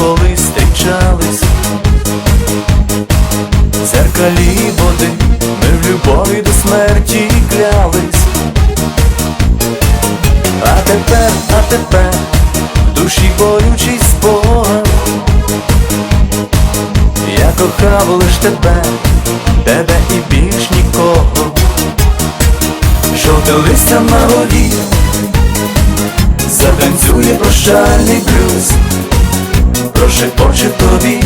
коли зустрічались. В зеркалі води ми в любові до смерті клялись. А тепер, а тепер в душі болючий спогад Я кохав лиш тебе, тебе і більш нікого Жовте листя на воді Затанцює прощальний блюз. Прошепоче тобі.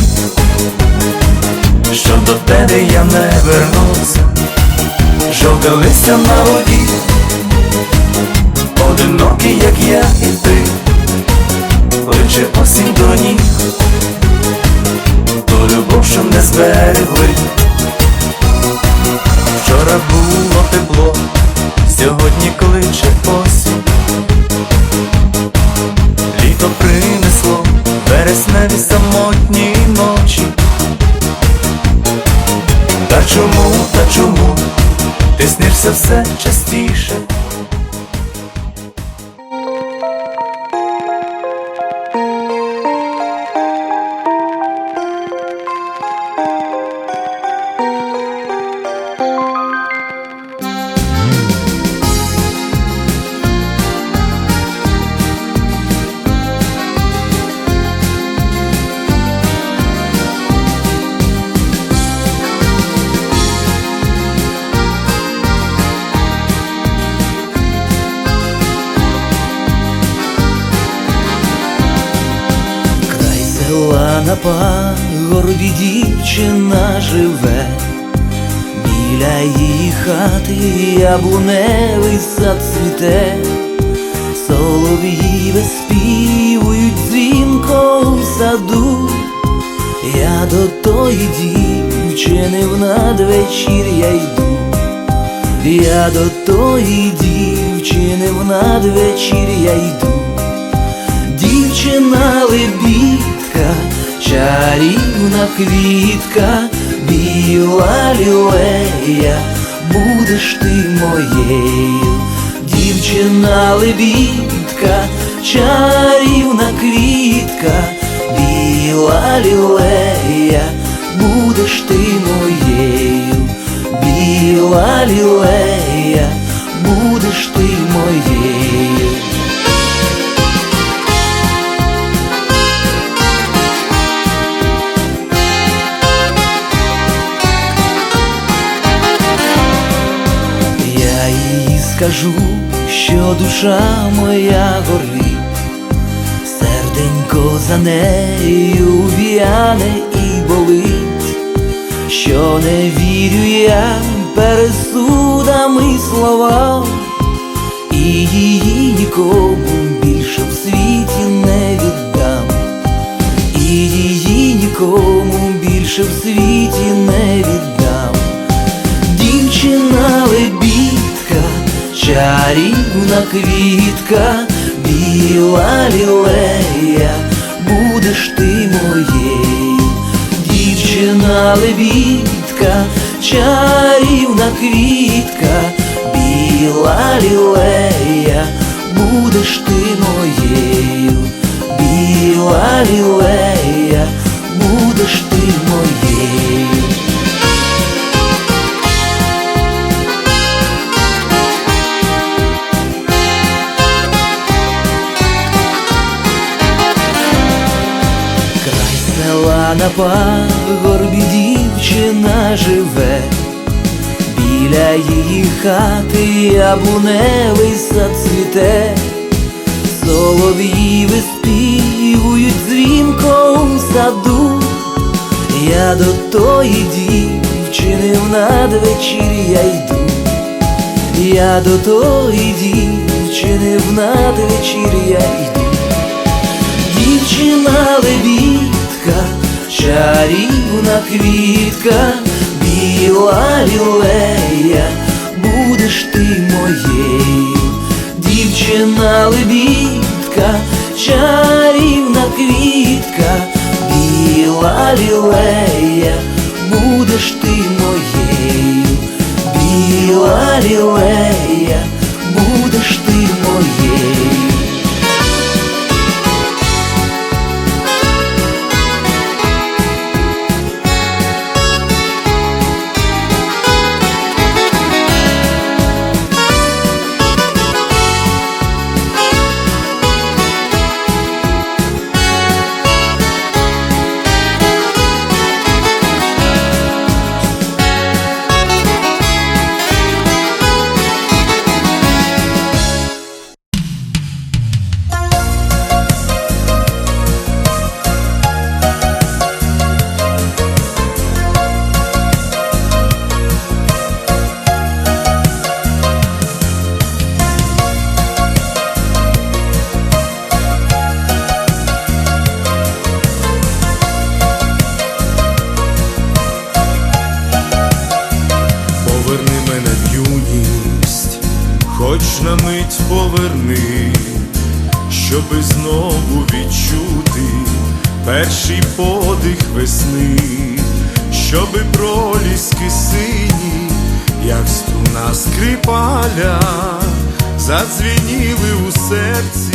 Що до тебе я не вернусь. Жовте листя на воді. Одинокий, як я і ти. Личе осінь до ніг. Ту любов, що не зберегли. Вчора вересневі самотні ночі Та чому, та чому ти снишся все частіше? На пагорбі дівчина живе, біля її хати яблуневий сад цвіте, солов'ї виспівують дзвінко в саду. Я до тої дівчини в надвечір'я йду, я до тої дівчини в надвечір'я йду. Чарівна квітка, біла лілея, будеш ти моєю, дівчина лебідка, чарівна квітка, біла лілея, будеш ти моєю, біла лілея, будеш ти моєю. Скажу, що душа моя горить, серденько за нею в'яне і болить, що не вірю я пересудами словам, і її нікому більше в світі не віддам, і її нікому більше в світі не віддам. Чарівна квітка, біла лілея, будеш ти моєю, дівчина лебідка, чарівна квітка, біла лілея, будеш ти моєю, біла лілея, на пагорбі дівчина живе, біля її хати яблуневий сад цвіте, солов'ї виспівують дзвінко в саду. Я до тої дівчини в надвечір'я йду, я до тої дівчини в надвечір'я йду. Дівчина лебідка, чарівна квітка, біла лілея, будеш ти моєю, дівчина лебідка, чарівна квітка, біла лілея, будеш ти моєю, біла лілея, хоч на мить поверни, щоби знову відчути перший подих весни, щоби проліски сині, як струна скрипаля, задзвініли у серці.